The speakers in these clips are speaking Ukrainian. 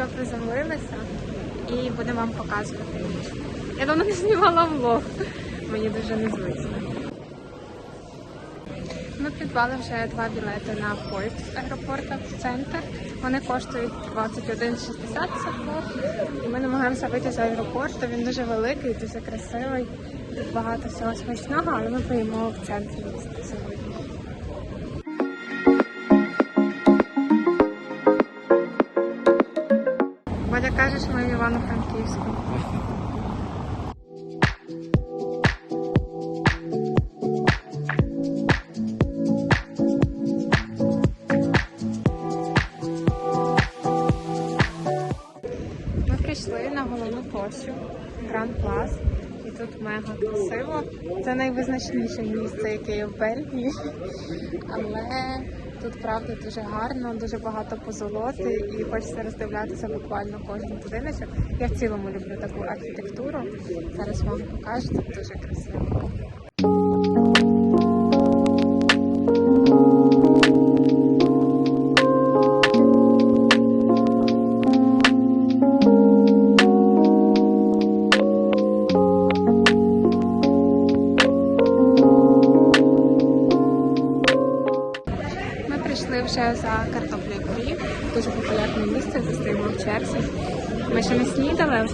що приземлилися і будемо вам показувати. Я давно не знімала влог. Мені дуже незвично. Ми придбали вже два білети на поїзд з аеропорту в центр. Вони коштують 21,60 за. І ми намагаємося вийти з аеропорту. Він дуже великий, дуже красивий. Тут багато всього смачного, але ми поїмо в центрі сьогодні. Бодя каже, що ми в Івано-Франківську. Ми прийшли на головну площу Гранд Плас. І тут мега красиво. Це найвизначніше місце, яке є в Бельгії. Але тут правда дуже гарно, дуже багато позолоти і хочеться роздивлятися буквально кожен будиночок. Я в цілому люблю таку архітектуру. Зараз вам покажу, тут дуже красиво.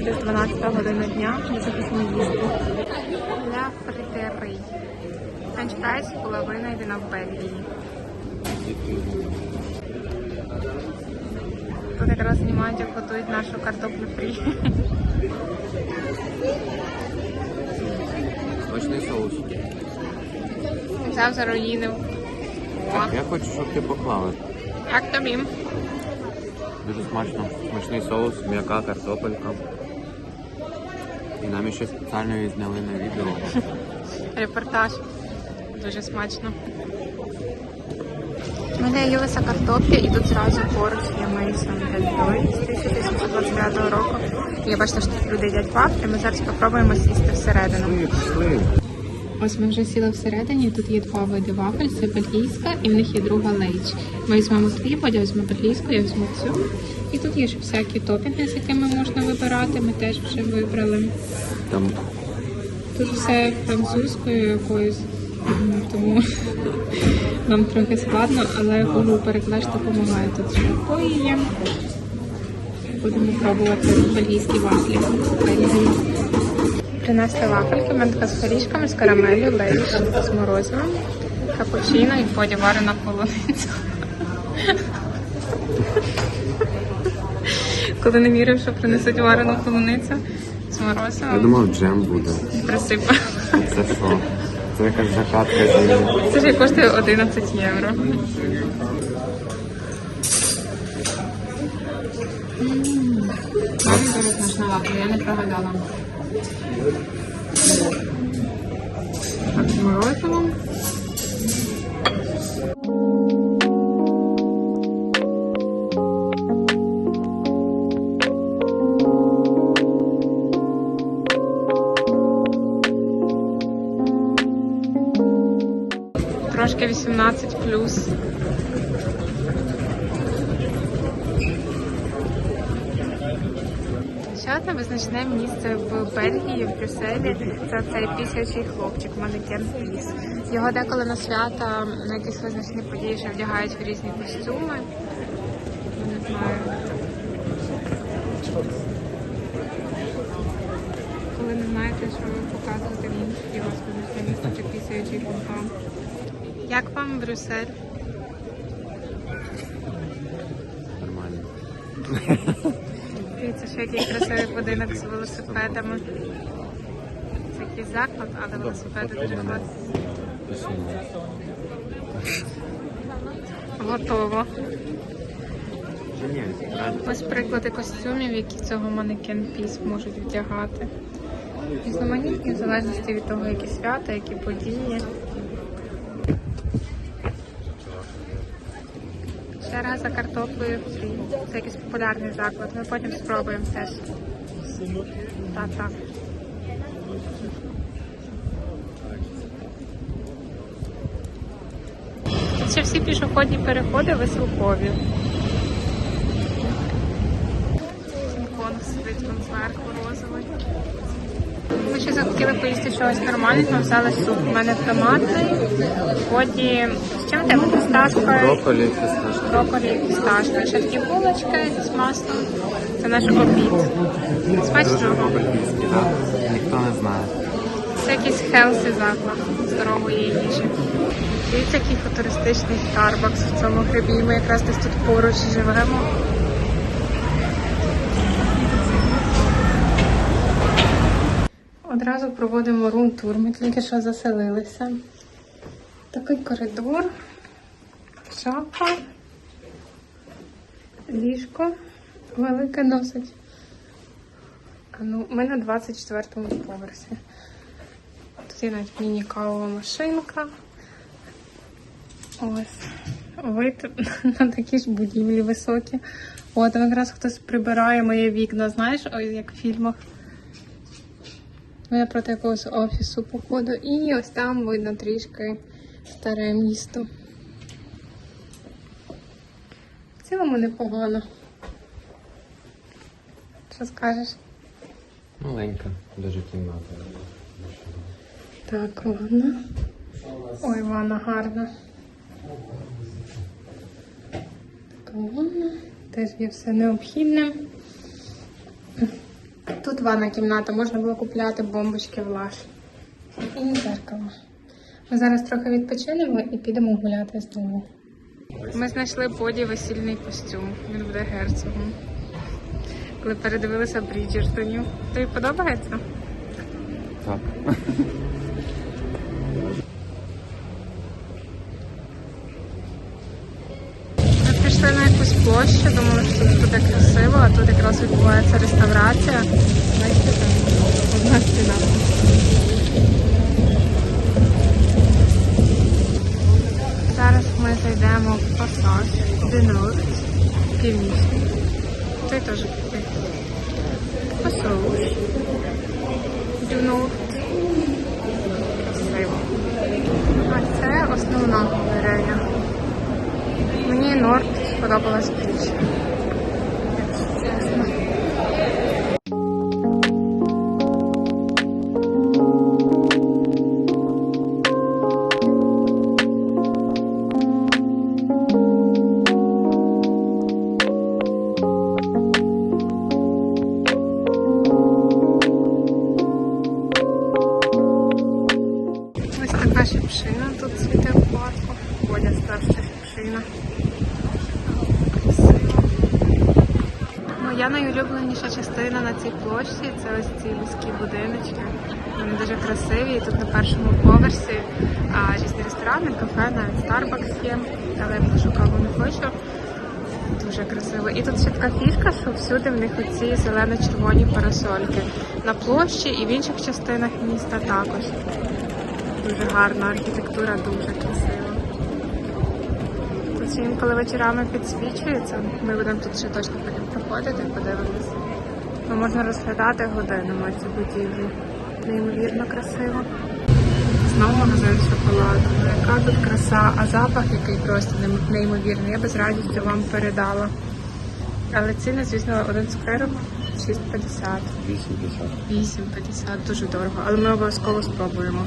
Десь 12 година дня. Ми захисні їсти. Ля фритери. Френч фрайс була винайдена в Бельгії. Тут якраз знімають, як готують нашу картоплю фрі. Смачний соус. Взяв за руїнив. Так, я хочу, щоб ти поклала. Як тобі? Дуже смачно. Смачний соус, м'яка картопелька. І нам ще спеціально її зняли на відео. Репортаж. Дуже смачно. Ми наїлися картоплі і тут зразу поруч є Мейсон Дельдой з 1829 року. І я бачила, що тут люди їдять вафлі. Ми зараз спробуємо сісти всередину. Ось ми вже сіли всередині. Тут є два види вафель, це бельгійська і в них є друга лейч. Ми візьмемо хліб, я візьму бельгійську, я візьму цю. І тут є ще всякі топінги, з якими можна вибирати. Ми теж вже вибрали. Там Тут все французькою якоюсь, тому нам трохи складно, але Google переклад допомагає тут є. Будемо пробувати бельгійські вафлі. Принесли вафельки, в з горішками, з карамелю, лейш, з морозивом, капучино і потім варена полуниця. Коли не вірив, що принесуть варену полуницю з я морозивом, думав, джем буде. присипав. Це що? Це якась закатка зі. Це ж коштує 11 євро. Дуже смачна я не прогадала. Так, з 18 плюс. Ще одне визначне місце в Бельгії, в Брюсселі. Це цей пісячий хлопчик, манекен Піс. Його деколи на свята, на якісь визначні події ще вдягають в різні костюми. Не знаю. Коли не знаєте, що показувати його визначне місце чи пісячий фонтан. Як вам Брюссель? Нормально. Дивіться, що який красивий будинок з велосипедами. Це якийсь заклад, але велосипеди дуже класні. Готово. Ось приклади костюмів, які цього манекен піс можуть вдягати. Різноманітні в залежності від того, які свята, які події. Черга за картоплею фрі. Це якийсь популярний заклад. Ми потім спробуємо теж. Так, так. Тут ще всі пішохідні переходи веселкові. зверху розовий. Ми ще захотіли поїсти чогось нормального, взяли суп. У мене томатний, потім чим в тебе фісташкою, Брокколі, фісташки. брокколі і фісташкою. Ще такі булочки з маслом. Це наш обід. Дуже Смачно. по-бельгійськи, так. Ніхто не знає. Це якийсь хелсі заклад здорової їжі. Дивіться, який футуристичний Starbucks в цьому грибі. Ми якраз десь тут поруч живемо. Одразу проводимо рум-тур. Ми тільки що заселилися. Такий коридор, шафа, ліжко, велике досить. Ну, ми на 24-му поверсі. Тут є навіть міні-кавова машинка. Ось. Вид на такі ж будівлі високі. О, там якраз хтось прибирає моє вікна, знаєш, ось як в фільмах. Ми проти якогось офісу, походу. І ось там видно трішки старе місто. В цілому непогано. Що скажеш? Маленька, дуже кімната. Так, ванна. Ой, ванна гарна. Така ванна. Теж є все необхідне. Тут ванна кімната, можна було купляти бомбочки в лаш. І зеркало. Ми зараз трохи відпочинемо і підемо гуляти знову. Ми знайшли поді весільний костюм. Він буде герцогом. Коли передивилися Бріджертонів. Тобі подобається? Так. Ми пішли на якусь площу, думали, що тут буде красиво, а тут якраз відбувається реставрація. Бачите, там одна стіна. Зараз ми зайдемо в пасаж Денур, північний. Той теж такий. Пасаж. Денур. Красиво. А це основна галерея. Мені Норд сподобалась більше. Найулюбленіша частина на цій площі це ось ці вузькі будиночки. Вони дуже красиві. І тут на першому поверсі а, різні ресторани, кафе, навіть Starbucks є, але я що каву не хочу. Дуже красиво. І тут ще така фішка, що всюди в них оці зелено-червоні парасольки. На площі і в інших частинах міста також. Дуже гарна архітектура, дуже красива. Ще інколи вечорами підсвічується. Ми будемо тут ще точно потім проходити, подивимося. Ну, можна розглядати годинами цю будівлю. Неймовірно красиво. Знову магазин шоколаду. Яка тут краса, а запах який просто неймовірний. Я би з радістю вам передала. Але ціни, звісно, один цукерок 6,50. 8,50. 8,50 дуже дорого, але ми обов'язково спробуємо.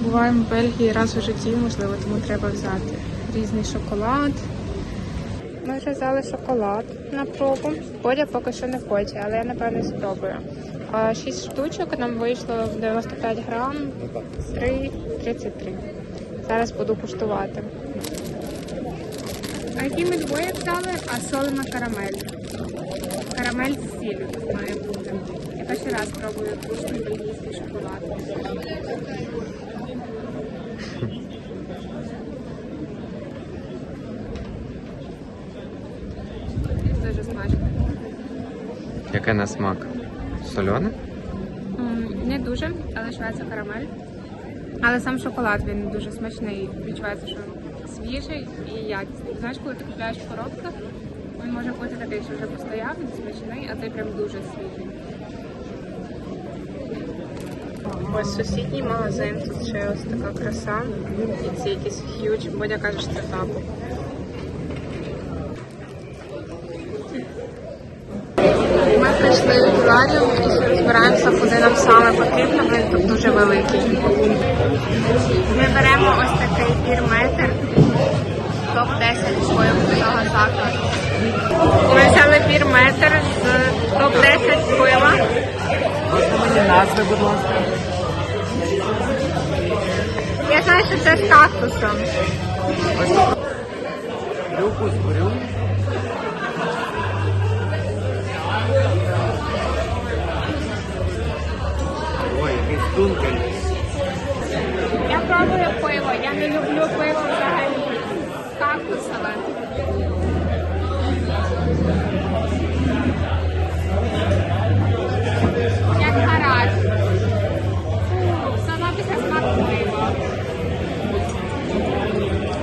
Буваємо в Бельгії раз у житті, можливо, тому треба взяти різний шоколад. Ми вже взяли шоколад на пробу. Бодя поки що не хоче, але я напевно спробую. 6 штучок нам вийшло 95 грам, 3,33. Зараз буду куштувати. А які ми двоє взяли, а солена карамель. Карамель з сіллю має бути. Я перший раз пробую вкусний бельгійський шоколад. Дуже смачно. Яке на смак? Солене? Не дуже, але відчувається карамель. Але сам шоколад він дуже смачний. Відчувається, що свіжий і якісний. Знаєш, коли ти купляєш в коробках, він може бути такий, що вже постояв, він смачний, а цей прям дуже свіжий. Ось сусідній магазин, тут ще ось така краса. І ці якісь х'юч. Бодя каже, що це запах. Ми прийшли Біларіум і розбираємося, куди нам саме потрібно, він тут дуже великий. Ми беремо ось такий пірметр, топ-10 своєму цього закладу. Ми взяли пірметр з топ-10 пива. Можна мені назви, будь ласка? Я знаю, що це з кактусом. Люкус, брю. Тункель. Я пробую пиво, я не люблю пиво взагалі. Кактусове. Як гараж. Сама після смаку пива.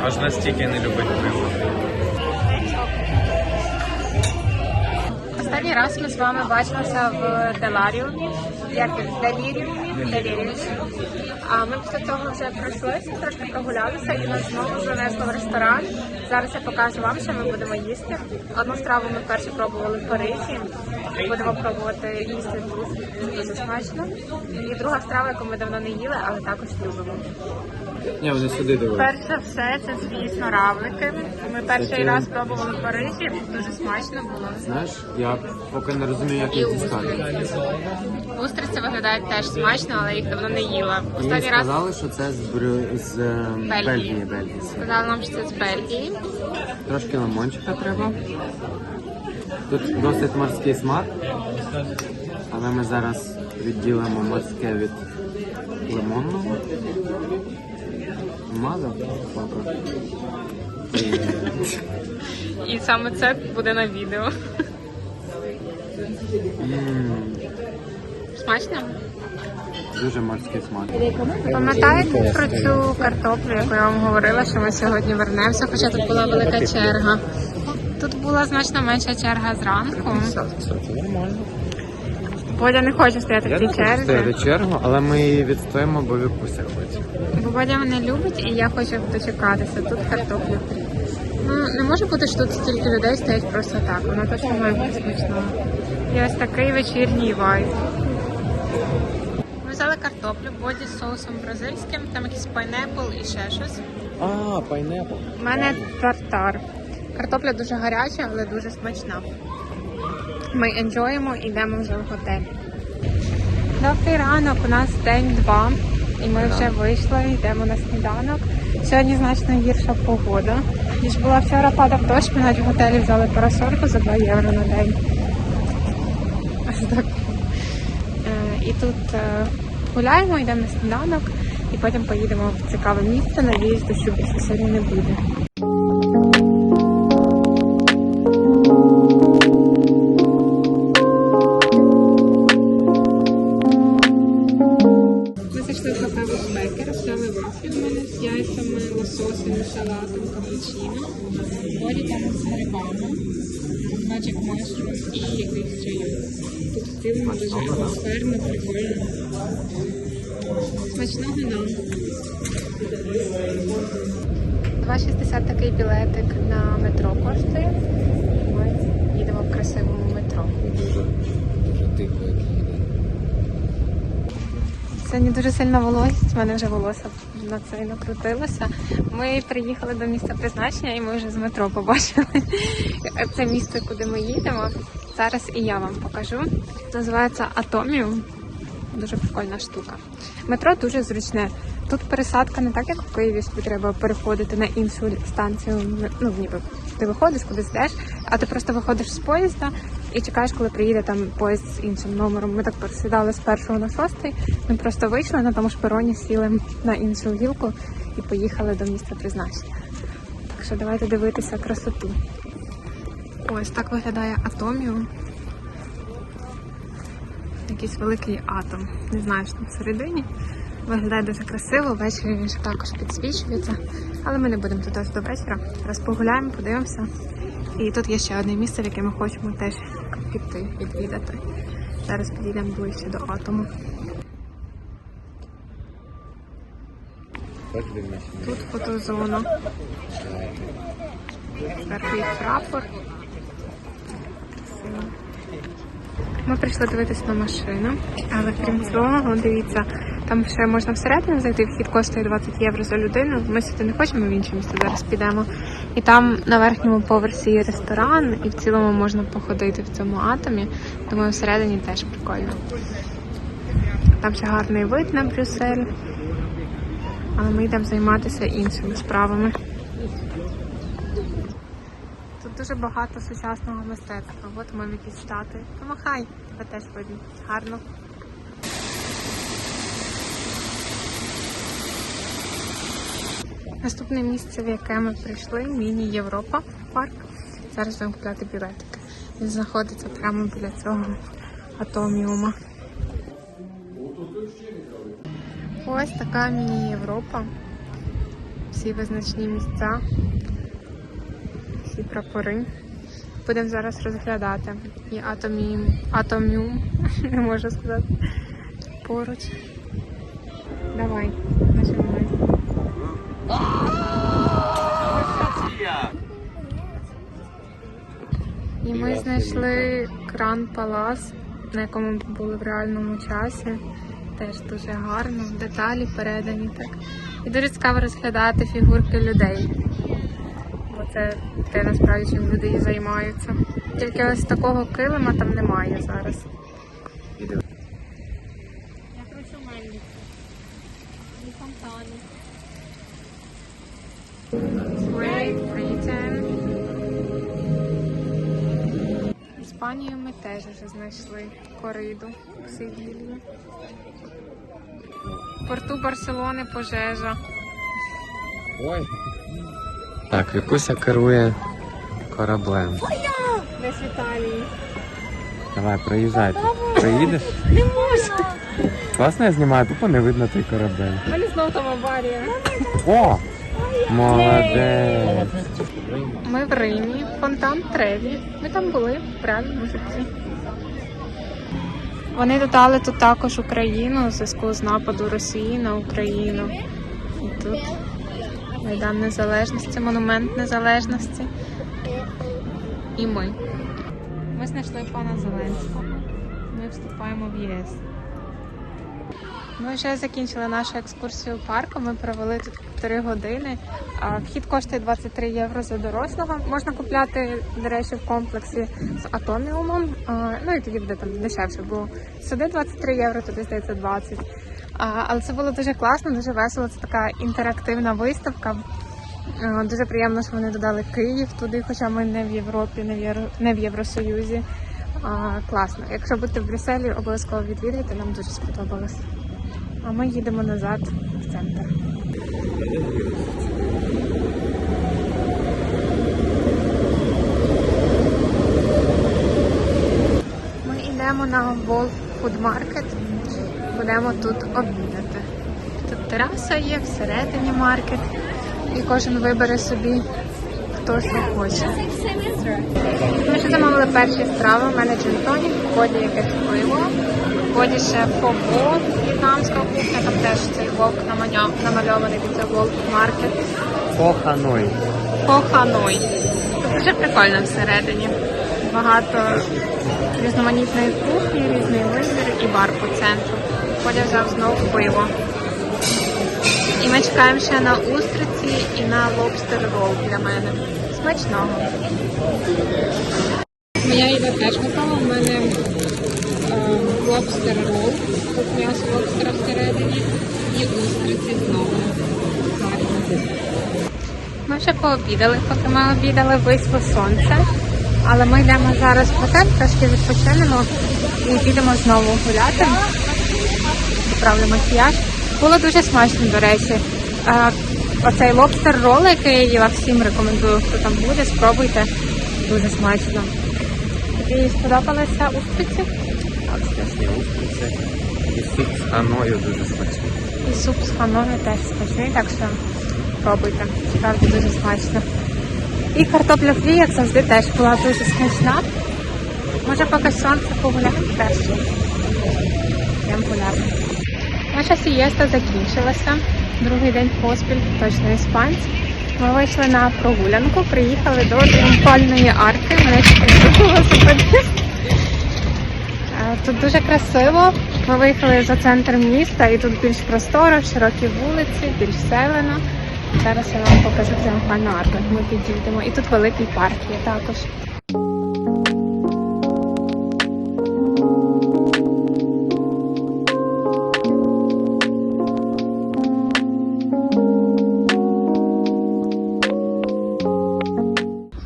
Аж настільки не любить пиво. Останній раз ми з вами бачилися в Деларіумі, як Деліріумі, Деліріумі. А ми після того вже пройшлися, трошки прогулялися і нас знову занесло в ресторан. Зараз я покажу вам, що ми будемо їсти. Одну страву ми вперше пробували в Парижі. Будемо пробувати їсти тут дуже смачно. І друга страва, яку ми давно не їли, але також любимо. Ні, вони сюди дивилися. Перше все це, звісно, равлики. Ми перший Такі. раз пробували в Парижі, дуже смачно було. Знаєш, я поки не розумію, як їх дістати. Устриці виглядають теж смачно, але їх давно не їла. Останній раз сказали, що це з, брю... з е, Бельгії. Бельгії. Бельгії. сказали нам, що це з Бельгії. Трошки лимончика треба. Тут досить морський смак, але ми зараз відділимо морське від лимонного. Мазав? Папа. І саме це буде на відео. Смачно? Дуже морський смак. Пам'ятаєте про цю картоплю, яку я вам говорила, що ми сьогодні вернемося, хоча тут була велика черга. Тут була значно менша черга зранку. Це нормально. Бодя не хоче стояти Я в не цій хочу черзі, стояти чергу, але ми її відстоїмо, бо Вікуся хоче. бо Бодя мене любить і я хочу дочекатися. Тут картопля фрі. Ну, не може бути, що тут стільки людей стоять просто так. Воно точно має бути смачно. І ось такий вечірній вайб. Ми взяли картоплю, боді з соусом бразильським, там якийсь пайнепл і ще щось. А, пайнепл. У мене тартар. Картопля дуже гаряча, але дуже смачна. Ми енджоїмо і йдемо вже в готель. Добрий ранок, у нас день два, і ми вже вийшли, йдемо на сніданок. Сьогодні значно гірша погода. Ніж була вчора падав дощ, ми навіть в готелі взяли парасольку за 2 євро на день. Е, І тут е, гуляємо, йдемо на сніданок, і потім поїдемо в цікаве місце. Надіюсь, дощу більше сьогодні не буде. Magic Mushroom і якийсь чайок. Тут в цілому дуже атмосферно, прикольно. Смачного нам. 2,60 такий білетик на метро коштує. Ми їдемо в красивому метро. Дуже, дуже тихо. Сьогодні дуже сильна вологість, в мене вже волосся на це накрутилося. Ми приїхали до місця призначення і ми вже з метро побачили це місце, куди ми їдемо. Зараз і я вам покажу. Називається Атоміум. Дуже прикольна штука. Метро дуже зручне. Тут пересадка не так, як в Києві, що треба переходити на іншу станцію. Ну, ніби ти виходиш, кудись йдеш, а ти просто виходиш з поїзда і чекаєш, коли приїде там поїзд з іншим номером. Ми так пересідали з першого на шостий. Ми просто вийшли на тому ж пероні, сіли на іншу гілку і поїхали до місця призначення. Так що давайте дивитися красоту. Ось так виглядає атоміум. Якийсь великий атом. Не знаю, що там всередині. Виглядає дуже красиво, ввечері він ще також підсвічується. Але ми не будемо аж до вечора. Зараз погуляємо, подивимося. І тут є ще одне місце, в яке ми хочемо теж піти, відвідати. Зараз підійдемо ближче до атому. Тут фотозона. Є прапор. Ми прийшли дивитись на машину, але крім цього, дивіться, там ще можна всередину зайти, вхід коштує 20 євро за людину. Ми сюди не хочемо, в інше місце зараз підемо. І там на верхньому поверсі є ресторан, і в цілому можна походити в цьому атомі. Думаю, всередині теж прикольно. Там ще гарний вид на Брюссель. Але ми йдемо займатися іншими справами. Тут дуже багато сучасного мистецтва. От ми якісь штати. Помахай, тебе теж видно. Гарно. Наступне місце, в яке ми прийшли, міні Європа парк. Зараз будемо купляти білетики. Він знаходиться прямо біля цього атоміума. Ось така міні-Європа. Всі визначні місця, всі прапори. Будемо зараз розглядати. І атоміум, атоміум, не можу сказати, поруч. Давай, І ми знайшли кран Палас, на якому були в реальному часі. Теж дуже гарно, деталі передані так. І дуже цікаво розглядати фігурки людей. Бо це те насправді чим люди і займаються. Тільки ось такого килима там немає зараз. Теж вже знайшли кориду в Севілії. В порту Барселони пожежа. Ой. Так, Вікуся керує кораблем. Десь Італії. Давай, проїжджай. Приїдеш? Не можу. Класно я знімаю, тупо не видно той корабель. У мене знову там аварія. О! Молодець! Ми в Римі, фонтан Треві. Ми там були реальному житті. Вони додали тут також Україну у зв'язку з нападу Росії на Україну. І тут Майдан Незалежності, монумент незалежності. І ми. Ми знайшли пана Зеленського. Ми вступаємо в ЄС. Ми вже закінчили нашу екскурсію парку. Ми провели тут 3 години. Вхід коштує 23 євро за дорослого. Можна купляти, до речі, в комплексі з атоміумом. Ну і тоді буде там дешевше, бо сюди 23 євро, туди здається 20. А, Але це було дуже класно, дуже весело. Це така інтерактивна виставка. Дуже приємно, що вони додали Київ туди, хоча ми не в Європі, не в, Євро... не в Євросоюзі. А, класно. Якщо будете в Брюсселі, обов'язково відвідайте, нам дуже сподобалось. А ми їдемо назад в центр. Ми йдемо на Food Market. Будемо тут обідати. Тут тераса є, всередині маркет. І кожен вибере собі хто що хоче. Ми ще замовили перші страви. У мене джинтонік, в ході якесь пиво, в ході ще фобо, в'єтнамська кухня, там теж цей вовк намальований під це Wolf Market. По Ханой. По Ханой. Дуже прикольно всередині. Багато різноманітної кухні, різний вибір і бар по центру. Ходя взяв знову пиво. І ми чекаємо ще на устриці і на лобстер рол для мене. Смачного. Моя їда теж готова. У мене лобстер рол. Тут м'ясо лобстера всередині і устриці знову. Ми вже пообідали, поки ми обідали, вийшло сонце. Але ми йдемо зараз в готель, трошки відпочинемо і підемо знову гуляти. Поправлю макіяж. Було дуже смачно, до речі. Оцей лобстер рол, який я всім рекомендую, хто там буде, спробуйте. Дуже смачно. Тобі сподобалися устриці? Так, смачні устриці. І суп з Ханою дуже смачний. І суп з ханою теж смачний, так що пробуйте. Справді дуже смачно. І картопля фрі, як завжди, теж була дуже смачна. Може, поки сонце погуляємо теж. Йдемо гуляти. Наша сієста закінчилася. Другий день поспіль, точно іспанці. Ми вийшли на прогулянку, приїхали до тріумфальної арки. Мене велосипедист. тут дуже красиво. Ми виїхали за центр міста і тут більш просторо, широкі вулиці, більш зелено. Зараз я вам покажу арку, як ми підійдемо. І тут великий парк є також.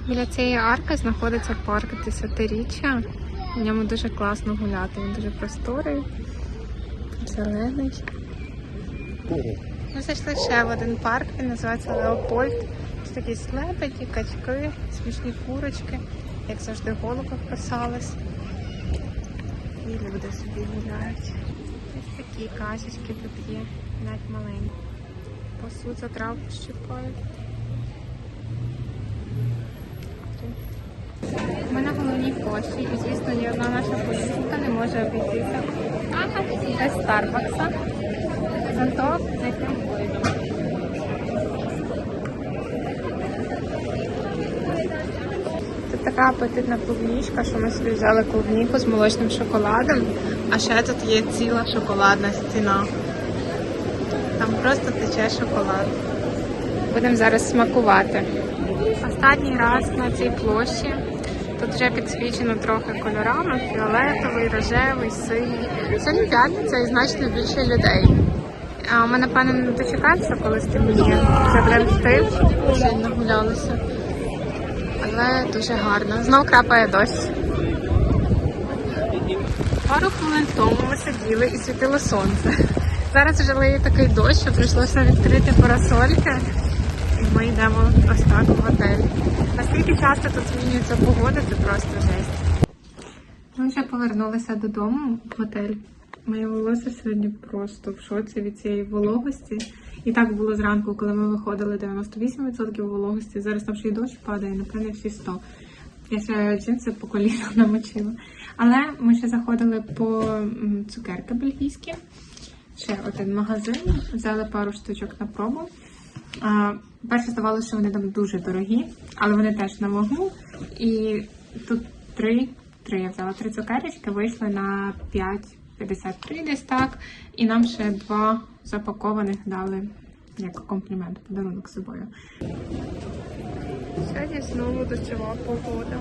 Біля цієї арки знаходиться парк десятиріччя. В ньому дуже класно гуляти. Він дуже просторий, зелений. Ми зайшли ще в один парк, він називається Леопольд. Тут такі слепеті, качки, смішні курочки, як завжди голуби вписались. І люди собі гуляють. Ось такі качечки тут є, навіть маленькі. Пасуться, травку щипають. Ми на головній площі, і звісно, ні одна наша політика не може обійтися без Старбакса. Зато з така апетитна клубнічка, що ми собі взяли клубніку з молочним шоколадом, а ще тут є ціла шоколадна стіна. Там просто тече шоколад. Будемо зараз смакувати. Останній раз на цій площі. Тут вже підсвічено трохи кольорами: фіолетовий, рожевий, синій. Сьогодні п'ятниця і значно більше людей. А ми, напевно, не дочекаємося, коли стемніє. Вже будемо йти, сьогодні нагулялися. Але дуже гарно. Знов крапає дощ. Пару хвилин тому ми сиділи і світило сонце. Зараз вже лиє такий дощ, що прийшлося відкрити парасольки. І ми йдемо ось так в готель. Наскільки часто тут змінюється погода, це просто жесть. Ми вже повернулися додому в готель. Моє волосся сьогодні просто в шоці від цієї вологості. І так було зранку, коли ми виходили 98% вологості. Зараз там ще й дощ падає, напевно, всі 100%. Я ще джинси по коліна намочила. Але ми ще заходили по цукерки бельгійські. Ще один магазин, взяли пару штучок на пробу. А, перше здавалося, що вони там дуже дорогі, але вони теж на вагу. І тут три, три я взяла три цукерочки, вийшли на 5,53 десь так. І нам ще два запакованих дали як комплімент, подарунок з собою. Сьогодні знову дощова погода.